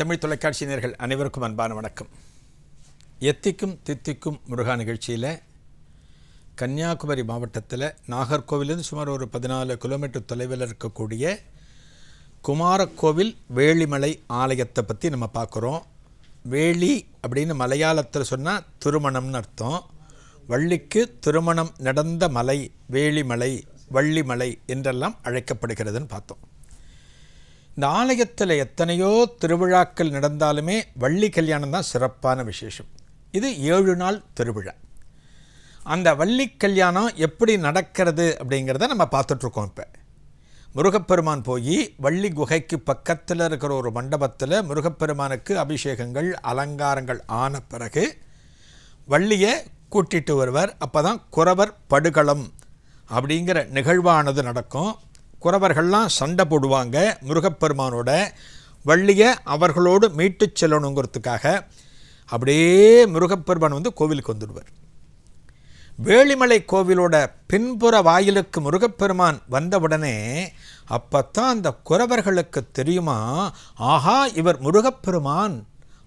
தமிழ் தொலைக்காட்சி நேர்கள் அனைவருக்கும் அன்பான வணக்கம். எத்திக்கும் தித்திக்கும் முருகா நிகழ்ச்சியில் கன்னியாகுமரி மாவட்டத்தில் நாகர்கோவிலிருந்து சுமார் ஒரு பதினாலு கிலோமீட்டர் தொலைவில் இருக்கக்கூடிய குமாரக்கோவில் வேளிமலை ஆலயத்தை பற்றி நம்ம பார்க்குறோம். வேளி அப்படின்னு மலையாளத்தில் சொன்னால் திருமணம்னு அர்த்தம். வள்ளிக்கு திருமணம் நடந்த மலை வேளிமலை வள்ளிமலை என்றெல்லாம் அழைக்கப்படுகிறதுன்னு பார்த்தோம். இந்த ஆலயத்தில் எத்தனையோ திருவிழாக்கள் நடந்தாலுமே வள்ளி கல்யாணம் தான் சிறப்பான விசேஷம். இது ஏழு நாள் திருவிழா. அந்த வள்ளி கல்யாணம் எப்படி நடக்கிறது அப்படிங்கிறத நம்ம பார்த்துட்ருக்கோம் இப்போ. முருகப்பெருமான் போய் வள்ளி குகைக்கு பக்கத்தில் இருக்கிற ஒரு மண்டபத்தில் முருகப்பெருமானுக்கு அபிஷேகங்கள் அலங்காரங்கள் ஆன பிறகு வள்ளியை கூட்டிட்டு வருவார். அப்போ தான் குறவர் படுகளம் அப்படிங்கிற நிகழ்வானது நடக்கும். குறவர்கள்லாம் சண்டை போடுவாங்க முருகப்பெருமானோட வள்ளியை அவர்களோடு மீட்டுச் செல்லணுங்கிறதுக்காக. அப்படியே முருகப்பெருமான் வந்து கோவிலுக்கு வந்துடுவார். வேளிமலை கோவிலோட பின்புற வாயிலுக்கு முருகப்பெருமான் வந்தவுடனே அப்பத்தான் அந்த குறவர்களுக்கு தெரியுமா? ஆஹா இவர் முருகப்பெருமான்.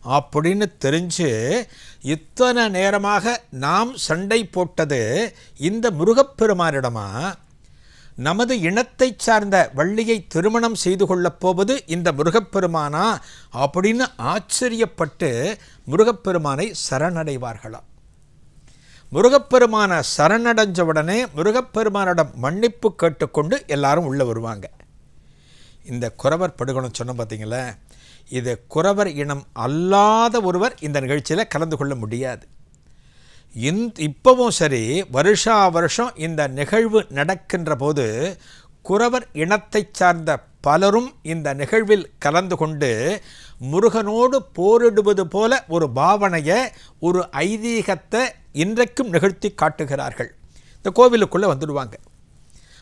அப்படின்னு தெரிஞ்சு இத்தனை நேரமாக நாம் சண்டை போட்டது இந்த முருகப்பெருமானிடமா? நமது இனத்தைச் சார்ந்த வள்ளியை திருமணம் செய்து கொள்ளப் போவது இந்த முருகப்பெருமானா அப்படின்னு ஆச்சரியப்பட்டு முருகப்பெருமானை சரணடைவார்களாம். முருகப்பெருமான சரணடைஞ்ச உடனே முருகப்பெருமானிடம் மன்னிப்பு கேட்டுக்கொண்டு எல்லாரும் உள்ளே வருவாங்க. இந்த குறவர் படுகொணம் சொன்ன பார்த்தீங்களே இது குறவர் இனம் அல்லாத ஒருவர் இந்த நிகழ்ச்சியில் கலந்து கொள்ள முடியாது. இந் இப்போவும் சரி வருஷா வருஷம் இந்த நிகழ்வு நடக்கின்ற போது குறவர் இனத்தைச் சார்ந்த பலரும் இந்த நிகழ்வில் கலந்து கொண்டு முருகனோடு போரிடுவது போல ஒரு பாவனையை ஒரு ஐதீகத்தை இன்றைக்கும் நிகழ்த்தி காட்டுகிறார்கள். இந்த கோவிலுக்குள்ளே வந்துடுவாங்க.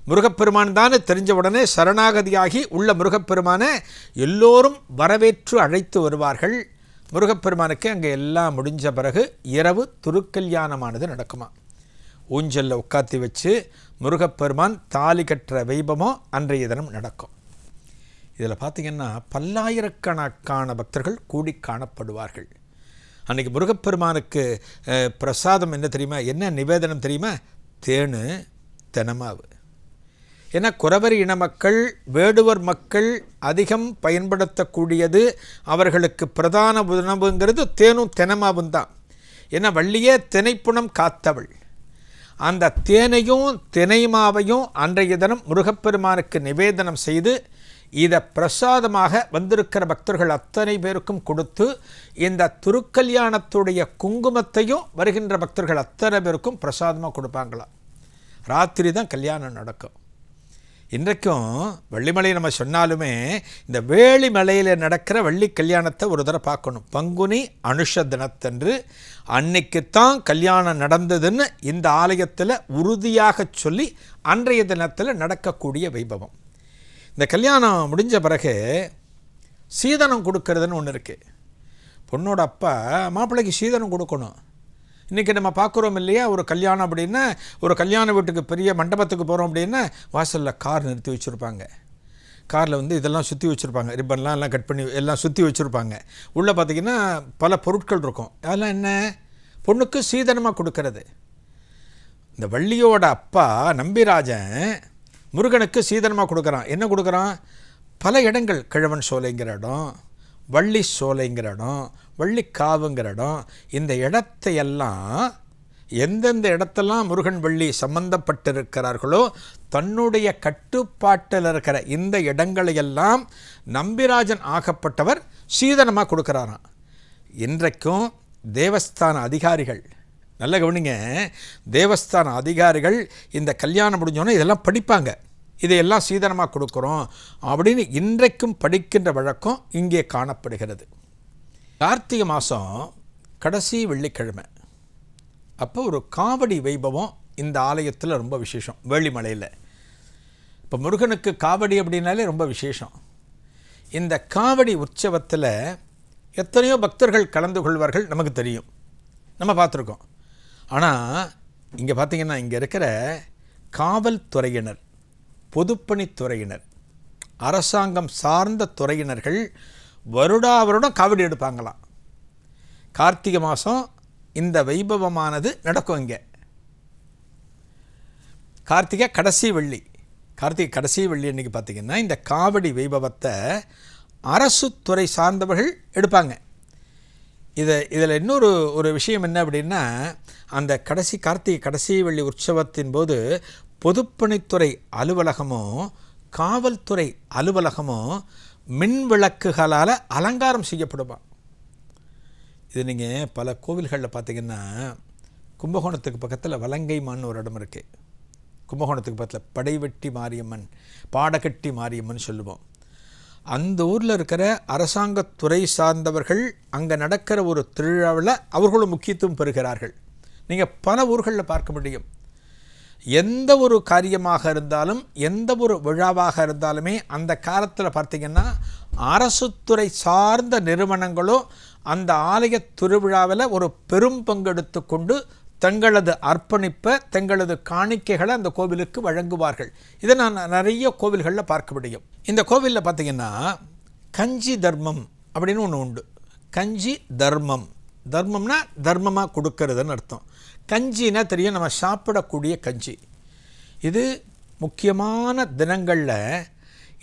முருகப்பெருமான் தானே தெரிஞ்ச உடனே சரணாகதியாகி உள்ள முருகப்பெருமானை எல்லோரும் வரவேற்று அழைத்து வருவார்கள். முருகப்பெருமானுக்கு அங்கே எல்லாம் முடிஞ்ச பிறகு இரவு திருக்கல்யாணமானது நடக்குமா? ஊஞ்சலில் உட்காத்தி வச்சு முருகப்பெருமான் தாலி கட்டுற வைபமோ அன்றைய தினம் நடக்கும். இதில் பார்த்திங்கன்னா பல்லாயிரக்கணக்கான பக்தர்கள் கூடி காணப்படுவார்கள். அன்றைக்கி முருகப்பெருமானுக்கு பிரசாதம் என்ன தெரியுமா? என்ன நிவேதனம் தெரியுமா? தேனு தெனமாவு. ஏன்னா குறவர் இன மக்கள் வேடுவர் மக்கள் அதிகம் பயன்படுத்தக்கூடியது அவர்களுக்கு பிரதான உணவுங்கிறது தேனும் தெனமாவும் தான். ஏன்னா வள்ளியே தினைப்புணம் காத்தவள். அந்த தேனையும் தினைமாவையும் அன்றைய தினம் முருகப்பெருமானுக்கு நிவேதனம் செய்து இதை பிரசாதமாக வந்திருக்கிற பக்தர்கள் அத்தனை பேருக்கும் கொடுத்து இந்த திருக்கல்யாணத்துடைய குங்குமத்தையும் வருகின்ற பக்தர்கள் அத்தனை பேருக்கும் பிரசாதமாக கொடுப்பாங்களாம். ராத்திரி தான் கல்யாணம் நடக்கும். இன்றைக்கும் வள்ளிமலை நம்ம சொன்னாலுமே இந்த வேளிமலையில் நடக்கிற வள்ளி கல்யாணத்தை ஒரு தடவை பார்க்கணும். பங்குனி அனுஷ தினத்தன்று அன்னைக்குத்தான் கல்யாணம் நடந்ததுன்னு இந்த ஆலயத்தில் உறுதியாக சொல்லி அன்றைய தினத்தில் நடக்கக்கூடிய வைபவம். இந்த கல்யாணம் முடிஞ்ச பிறகு சீதனம் கொடுக்கறதுன்னு ஒன்று இருக்குது பொண்ணோட அப்பா மாப்பிள்ளைக்கு சீதனம் கொடுக்கணும். இன்றைக்கி நம்ம பார்க்குறோம் இல்லையா? ஒரு கல்யாணம் அப்படின்னா ஒரு கல்யாண வீட்டுக்கு பெரிய மண்டபத்துக்கு போகிறோம் அப்படின்னா வாசலில் கார் நிறுத்தி வச்சுருப்பாங்க. காரில் வந்து இதெல்லாம் சுற்றி வச்சுருப்பாங்க. ரிப்பன்லாம் எல்லாம் கட் பண்ணி எல்லாம் சுற்றி வச்சுருப்பாங்க. உள்ளே பார்த்தீங்கன்னா பல பொருட்கள் இருக்கும். அதெல்லாம் என்ன? பொண்ணுக்கு சீதனமாக கொடுக்கறது. இந்த வள்ளியோட அப்பா நம்பிராஜன் முருகனுக்கு சீதனமாக கொடுக்குறான். என்ன கொடுக்குறான்? பல இடங்கள் கிழவன் சோலைங்கிற இடம். வள்ளி சோலைங்கிற இடம் வள்ளிக்காவுங்கிற இடம் இந்த இடத்தையெல்லாம் எந்தெந்த இடத்தெல்லாம் முருகன் வள்ளி சம்பந்தப்பட்டிருக்கிறார்களோ தன்னுடைய கட்டுப்பாட்டில் இருக்கிற இந்த இடங்களையெல்லாம் நம்பிராஜன் ஆகப்பட்டவர் சீதனமாக கொடுக்குறாராம். இன்றைக்கும் தேவஸ்தான அதிகாரிகள் நல்ல கவனிங்க தேவஸ்தான அதிகாரிகள் இந்த கல்யாணம் முடிஞ்சோன்னே இதெல்லாம் படிப்பாங்க. இதையெல்லாம் சீதனமாக கொடுக்குறோம் அப்படின்னு இன்றைக்கும் படிக்கின்ற வழக்கம் இங்கே காணப்படுகிறது. கார்த்திகை மாதம் கடைசி வெள்ளிக்கிழமை. அப்போ ஒரு காவடி வைபவம் இந்த ஆலயத்தில் ரொம்ப விசேஷம் வேளிமலையில். இப்போ முருகனுக்கு காவடி அப்படின்னாலே ரொம்ப விசேஷம். இந்த காவடி உற்சவத்தில் எத்தனையோ பக்தர்கள் கலந்து கொள்வார்கள் நமக்கு தெரியும். நம்ம பார்த்துருக்கோம். ஆனால் இங்கே பார்த்தீங்கன்னா இங்கே இருக்கிற காவல்துறையினர் பொதுப்பணித்துறையினர் அரசாங்கம் சார்ந்த துறையினர்கள் வருடா வருடம் காவடி எடுப்பாங்களாம். கார்த்திகை மாதம் இந்த வைபவமானது நடக்கும் இங்கே. கார்த்திகை கடைசி வெள்ளி. கார்த்திகை கடைசி வெள்ளி அன்றைக்கி பார்த்திங்கன்னா இந்த காவடி வைபவத்தை அரசு துறை சார்ந்தவர்கள் எடுப்பாங்க. இதை இதில் இன்னொரு ஒரு விஷயம் என்ன அப்படின்னா அந்த கடைசி கார்த்திகை கடைசி வெள்ளி உற்சவத்தின் போது பொதுப்பணித்துறை அலுவலகமும் காவல்துறை அலுவலகமும் மின் விளக்குகளால் அலங்காரம் செய்யப்படுமா? இது நீங்கள் பல கோவில்களில் பார்த்தீங்கன்னா கும்பகோணத்துக்கு பக்கத்தில் வலங்கைமான்னு ஒரு இடம் இருக்குது கும்பகோணத்துக்கு பக்கத்தில் படைவெட்டி மாரியம்மன் பாடகட்டி மாரியம்மன் சொல்லுவோம். அந்த ஊரில் இருக்கிற அரசாங்கத்துறை சார்ந்தவர்கள் அங்கே நடக்கிற ஒரு திருவிழாவில் அவர்களும் முக்கியத்துவம் பெறுகிறார்கள். நீங்கள் பல ஊர்களில் பார்க்க முடியும். எந்த ஒரு காரியமாக இருந்தாலும் எந்த ஒரு விழாவாக இருந்தாலுமே அந்த காலத்தில் பார்த்திங்கன்னா அரசுத்துறை சார்ந்த நிறுவனங்களோ அந்த ஆலய திருவிழாவில் ஒரு பெரும் பங்கெடுத்து கொண்டு தங்களது அர்ப்பணிப்பை தங்களது காணிக்கைகளை அந்த கோவிலுக்கு வழங்குவார்கள். இதை நான் நிறைய கோவில்களில் பார்க்க முடியும். இந்த கோவிலில் பார்த்திங்கன்னா கஞ்சி தர்மம் அப்படின்னு ஒன்று உண்டு. கஞ்சி தர்மம். தர்மம்னா தர்மமாக கொடுக்கறதுன்னு அர்த்தம். கஞ்சின்னா தெரியும் நம்ம சாப்பிடக்கூடிய கஞ்சி. இது முக்கியமான தினங்களில்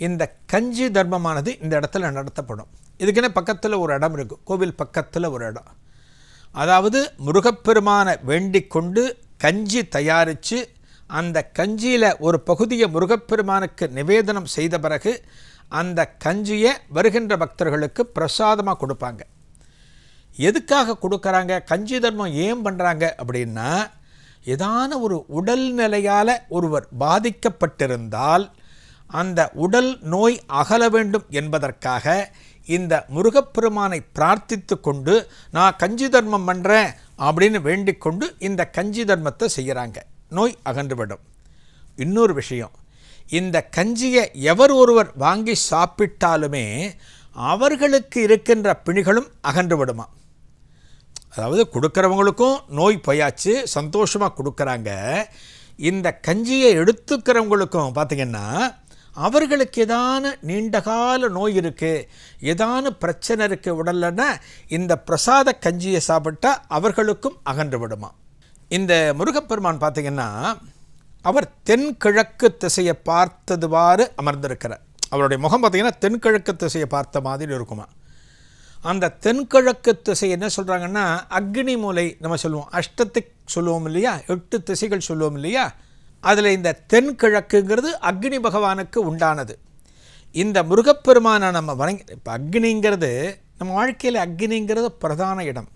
இந்த கஞ்சி தர்மமானது இந்த இடத்துல நடத்தப்படும். இதுக்குன்னு பக்கத்தில் ஒரு இடம் இருக்குது கோவில் பக்கத்தில் ஒரு இடம். அதாவது முருகப்பெருமானை வேண்டிக் கொண்டு கஞ்சி தயாரித்து அந்த கஞ்சியில் ஒரு பகுதியை முருகப்பெருமானுக்கு நிவேதனம் செய்த பிறகு அந்த கஞ்சியை வருகின்ற பக்தர்களுக்கு பிரசாதமாக கொடுப்பாங்க. எதுக்காக கொடுக்குறாங்க? கஞ்சி தர்மம் ஏன் பண்ணுறாங்க அப்படின்னா ஏதான ஒரு உடல்நிலையால் ஒருவர் பாதிக்கப்பட்டிருந்தால் அந்த உடல் நோய் அகல வேண்டும் என்பதற்காக இந்த முருகப்பெருமானை பிரார்த்தித்து கொண்டு நான் கஞ்சி தர்மம் பண்ணுறேன் அப்படின்னு வேண்டிக் கொண்டு இந்த கஞ்சி தர்மத்தை செய்கிறாங்க நோய் அகன்றுவிடும். இன்னொரு விஷயம் இந்த கஞ்சியை எவர் ஒருவர் வாங்கி சாப்பிட்டாலுமே அவர்களுக்கு இருக்கின்ற பிணிகளும் அகன்று விடுமா அதாவது கொடுக்குறவங்களுக்கும் நோய் போயாச்சு சந்தோஷமாக கொடுக்குறாங்க. இந்த கஞ்சியை எடுத்துக்கிறவங்களுக்கும் பார்த்திங்கன்னா அவர்களுக்கு ஏதான நீண்டகால நோய் இருக்குது ஏதான பிரச்சனை இருக்குது உடல்லன்னா இந்த பிரசாத கஞ்சியை சாப்பிட்டா அவர்களுக்கும் அகன்று விடுமா? இந்த முருகப்பெருமான் பார்த்திங்கன்னா அவர் தென்கிழக்கு திசையை பார்த்ததுவாறு அமர்ந்திருக்கிறார். அவருடைய முகம் பார்த்திங்கன்னா தென்கிழக்கு திசையை பார்த்த மாதிரி இருக்குமா? அந்த தென்கிழக்கு திசை என்ன சொல்கிறாங்கன்னா அக்னி மூலை நம்ம சொல்லுவோம். அஷ்டத்துக்கு சொல்லுவோம் இல்லையா? எட்டு திசைகள் சொல்லுவோம் இல்லையா? அதில் இந்த தென்கிழக்குங்கிறது அக்னி பகவானுக்கு உண்டானது. இந்த முருகப்பெருமானை நம்ம வணங்கி இப்போ அக்னிங்கிறது நம்ம வாழ்க்கையில் அக்னிங்கிறது பிரதான இடம்.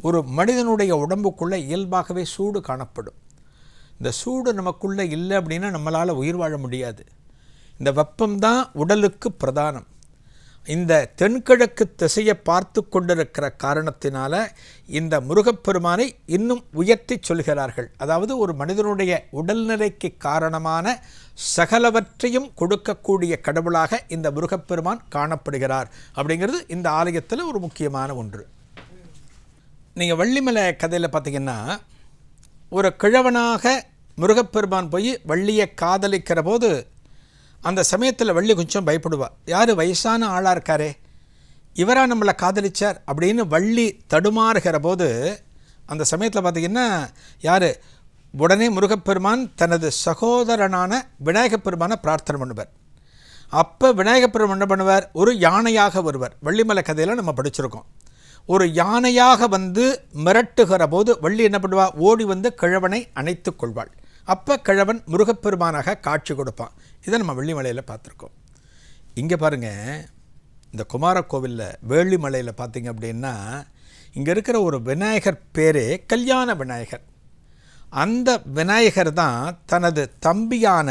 ஒரு மனிதனுடைய உடம்புக்குள்ளே இயல்பாகவே சூடு காணப்படும். இந்த சூடு நமக்குள்ளே இல்லை அப்படின்னா நம்மளால் உயிர் வாழ முடியாது. இந்த வெப்பம்தான் உடலுக்கு பிரதானம். இந்த தென்கிழக்கு திசையை பார்த்து கொண்டிருக்கிற காரணத்தினால இந்த முருகப்பெருமானை இன்னும் உயர்த்தி சொல்கிறார்கள். அதாவது ஒரு மனிதனுடைய உடல்நிலைக்கு காரணமான சகலவற்றையும் கொடுக்கக்கூடிய கடவுளாக இந்த முருகப்பெருமான் காணப்படுகிறார். அப்படிங்கிறது இந்த ஆலயத்தில் ஒரு முக்கியமான ஒன்று. நீங்கள் வள்ளிமலை கதையில் பார்த்தீங்கன்னா ஒரு கிழவனாக முருகப்பெருமான் போய் வள்ளியை காதலிக்கிற போது அந்த சமயத்தில் வள்ளி கொஞ்சம் பயப்படுவா. யார் வயசான ஆளாக இருக்காரே? இவராக நம்மளை காதலிச்சார்? அப்படின்னு வள்ளி தடுமாறுகிற போது அந்த சமயத்தில் பார்த்திங்கன்னா யார்? உடனே முருகப்பெருமான் தனது சகோதரனான விநாயகப் பெருமானை பிரார்த்தனை பண்ணுவார். அப்போ விநாயகப் பெருமான் என்ன பண்ணுவார்? ஒரு யானையாக வருவார். வள்ளிமலை கதையில் நம்ம படிச்சிருக்கோம். ஒரு யானையாக வந்து மிரட்டுகிற போது வள்ளி என்ன பண்ணுவா? ஓடி வந்து கிழவனை அணைத்து கொள்வாள். அப்போ கிழவன் முருகப்பெருமானாக காட்சி கொடுப்பான். இதை நம்ம வெள்ளிமலையில் பார்த்துருக்கோம். இங்கே பாருங்கள் இந்த குமாரக்கோவிலில் வேள்ளிமலையில் பார்த்தீங்க அப்படின்னா இங்கே இருக்கிற ஒரு விநாயகர் பேரே கல்யாண விநாயகர். அந்த விநாயகர் தான் தனது தம்பியான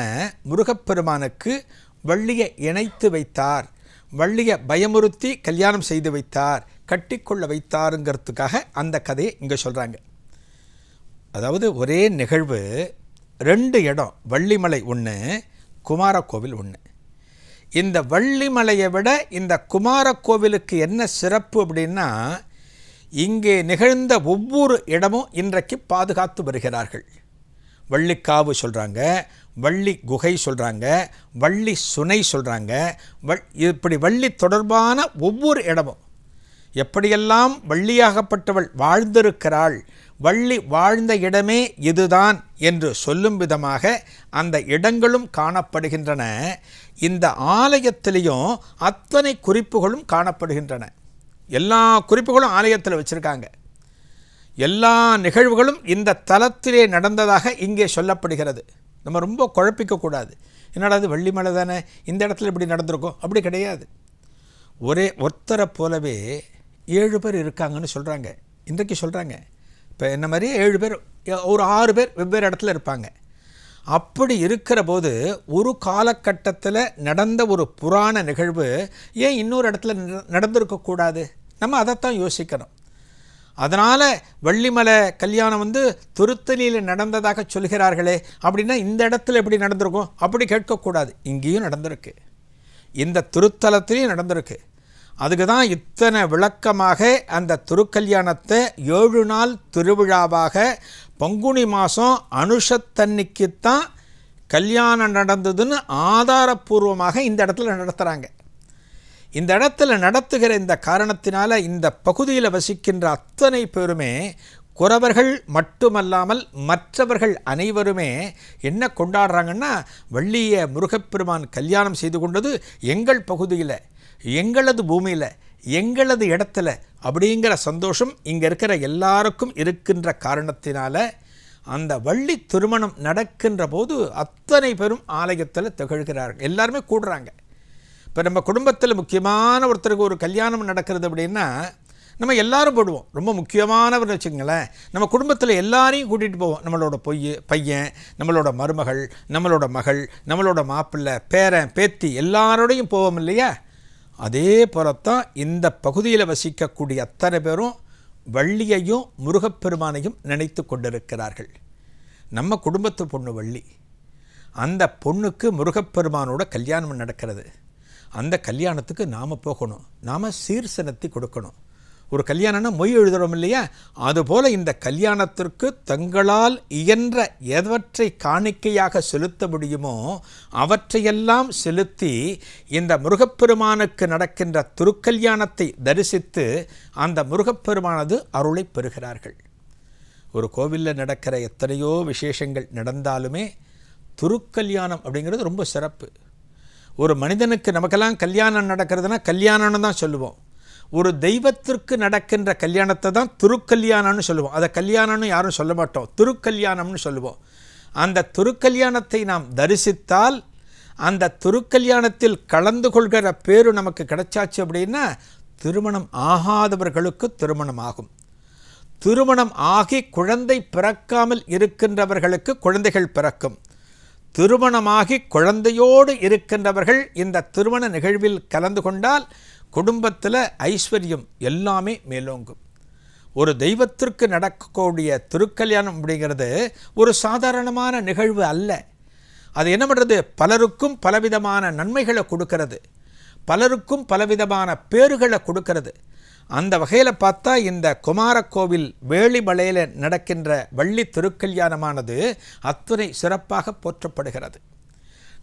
முருகப்பெருமானுக்கு வள்ளியை இணைத்து வைத்தார். வள்ளியை பயமுறுத்தி கல்யாணம் செய்து வைத்தார் கட்டிக்கொள்ள வைத்தாருங்கிறதுக்காக அந்த கதையை இங்கே சொல்கிறாங்க அதாவது ஒரே நிகழ்வு ரெண்டு இடம் வள்ளிமலை ஒன்று குமாரக்கோவில் ஒன்று இந்த வள்ளிமலையை விட இந்த குமாரக்கோவிலுக்கு என்ன சிறப்பு அப்படின்னா இங்கே நிகழ்ந்த ஒவ்வொரு இடமும் இன்றைக்கு பாதுகாத்து வருகிறார்கள். வள்ளிக்காவு சொல்கிறாங்க வள்ளி குகை சொல்கிறாங்க வள்ளி சுனை சொல்கிறாங்க வள் இப்படி வள்ளி தொடர்பான ஒவ்வொரு இடமும் எப்படியெல்லாம் வள்ளியாகப்பட்டவள் வாழ்ந்திருக்கிறாள் வள்ளி வாழ்ந்த இடமே இதுதான் என்று சொல்லும் விதமாக அந்த இடங்களும் காணப்படுகின்றன. இந்த ஆலயத்திலையும் அத்தனை குறிப்புகளும் காணப்படுகின்றன. எல்லா குறிப்புகளும் ஆலயத்தில் வச்சுருக்காங்க. எல்லா நிகழ்வுகளும் இந்த தலத்திலே நடந்ததாக இங்கே சொல்லப்படுகிறது. நம்ம ரொம்ப குழப்பிக்கக்கூடாது என்னடா அது வள்ளிமலை தானே? இந்த இடத்துல இப்படி நடந்திருக்கும்? அப்படி கிடையாது. ஒரே ஒருத்தரை போலவே ஏழு பேர் இருக்காங்கன்னு சொல்கிறாங்க இன்றைக்கு சொல்கிறாங்க இப்போ என்ன மாதிரியே ஏழு பேர் ஒரு ஆறு பேர் வெவ்வேறு இடத்துல இருப்பாங்க. அப்படி இருக்கிற போது ஒரு காலகட்டத்தில் நடந்த ஒரு புராண நிகழ்வு ஏன் இன்னொரு இடத்துல நடந்திருக்கக்கூடாது நம்ம அதைத்தான் யோசிக்கணும். அதனால் வள்ளிமலை கல்யாணம் வந்து திருத்தணியில் நடந்ததாக சொல்கிறார்களே அப்படின்னா இந்த இடத்துல எப்படி நடந்திருக்கும்? அப்படி கேட்கக்கூடாது. இங்கேயும் நடந்திருக்கு. இந்த திருத்தலத்திலையும் நடந்திருக்கு. அதுக்கு தான் இத்தனை விளக்கமாக அந்த திருக்கல்யாணத்தை ஏழு நாள் திருவிழாவாக பங்குனி மாதம் அனுஷத்தன்னைக்குத்தான் கல்யாணம் நடந்ததுன்னு ஆதாரப்பூர்வமாக இந்த இடத்துல நடத்துகிறாங்க இந்த இடத்துல நடத்துகிற இந்த காரணத்தினால இந்த பகுதியில் வசிக்கின்ற அத்தனை பேருமே குறவர்கள் மட்டுமல்லாமல் மற்றவர்கள் அனைவருமே என்ன கொண்டாடுறாங்கன்னா வள்ளிய முருகப்பெருமான் கல்யாணம் செய்து கொண்டது எங்கள் பகுதியில். எங்களது பூமியில் எங்களது இடத்துல அப்படிங்கிற சந்தோஷம் இங்கே இருக்கிற எல்லாருக்கும் இருக்கின்ற காரணத்தினால அந்த வள்ளி திருமணம் நடக்கின்ற போது அத்தனை பேரும் ஆலயத்தில் திகழ்கிறார்கள். எல்லாருமே கூடுறாங்க. இப்போ நம்ம குடும்பத்தில் முக்கியமான ஒருத்தருக்கு ஒரு கல்யாணம் நடக்கிறது அப்படின்னா நம்ம எல்லாரும் போடுவோம். ரொம்ப முக்கியமானவர் வச்சுங்களேன் நம்ம குடும்பத்தில் எல்லாரையும் கூட்டிகிட்டு போவோம். நம்மளோட பொய் பையன் நம்மளோட மருமகள் நம்மளோட மகள் நம்மளோட மாப்பிள்ளை பேரன் பேத்தி எல்லாரோடையும் போவோம் இல்லையா? அதே போலத்தான் இந்த பகுதியில் வசிக்கக்கூடிய அத்தனை பேரும் வள்ளியையும் முருகப்பெருமானையும் நினைத்து கொண்டிருக்கிறார்கள். நம்ம குடும்பத்து பொண்ணு வள்ளி. அந்த பொண்ணுக்கு முருகப்பெருமானோட கல்யாணம் நடக்கிறது. அந்த கல்யாணத்துக்கு நாம் போகணும். நாம் சீர்சனத்தை கொடுக்கணும். ஒரு கல்யாணம்னா மொய் எழுதுகிறோம் இல்லையா? அதுபோல் இந்த கல்யாணத்திற்கு தங்களால் இயன்ற எவற்றை காணிக்கையாக செலுத்த முடியுமோ அவற்றையெல்லாம் செலுத்தி இந்த முருகப்பெருமானுக்கு நடக்கின்ற திருக்கல்யாணத்தை தரிசித்து அந்த முருகப்பெருமானது அருளை பெறுகிறார்கள். ஒரு கோவிலில் நடக்கிற எத்தனையோ விசேஷங்கள் நடந்தாலுமே திருக்கல்யாணம் அப்படிங்கிறது ரொம்ப சிறப்பு. ஒரு மனிதனுக்கு நமக்கெல்லாம் கல்யாணம் நடக்கிறதுனா கல்யாணம்னு தான் சொல்லுவோம். ஒரு தெய்வத்திற்கு நடக்கின்ற கல்யாணத்தை தான் திருக்கல்யாணம்னு சொல்லுவோம். அதை கல்யாணம்னு யாரும் சொல்ல மாட்டோம். திருக்கல்யாணம்னு சொல்லுவோம். அந்த திருக்கல்யாணத்தை நாம் தரிசித்தால் அந்த திருக்கல்யாணத்தில் கலந்து கொள்கிற பேரு நமக்கு கிடைச்சாச்சு அப்படின்னா திருமணம் ஆகாதவர்களுக்கு திருமணம் ஆகும். திருமணம் ஆகி குழந்தை பிறக்காமல் இருக்கின்றவர்களுக்கு குழந்தைகள் பிறக்கும். திருமணமாகி குழந்தையோடு இருக்கின்றவர்கள் இந்த திருமண நிகழ்வில் கலந்து கொண்டால் குடும்பத்தில் ஐஸ்வர்யம் எல்லாமே மேலோங்கும். ஒரு தெய்வத்திற்கு நடக்கக்கூடிய திருக்கல்யாணம் அப்படிங்கிறது ஒரு சாதாரணமான நிகழ்வு அல்ல. அது என்ன பண்ணுறது பலருக்கும் பலவிதமான நன்மைகளை கொடுக்கறது. பலருக்கும் பலவிதமான பேறுகளை கொடுக்கறது. அந்த வகையில் பார்த்தா இந்த குமாரக்கோவில் வேளிமலையில் நடக்கின்ற வள்ளி திருக்கல்யாணமானது அத்துணை சிறப்பாக போற்றப்படுகிறது.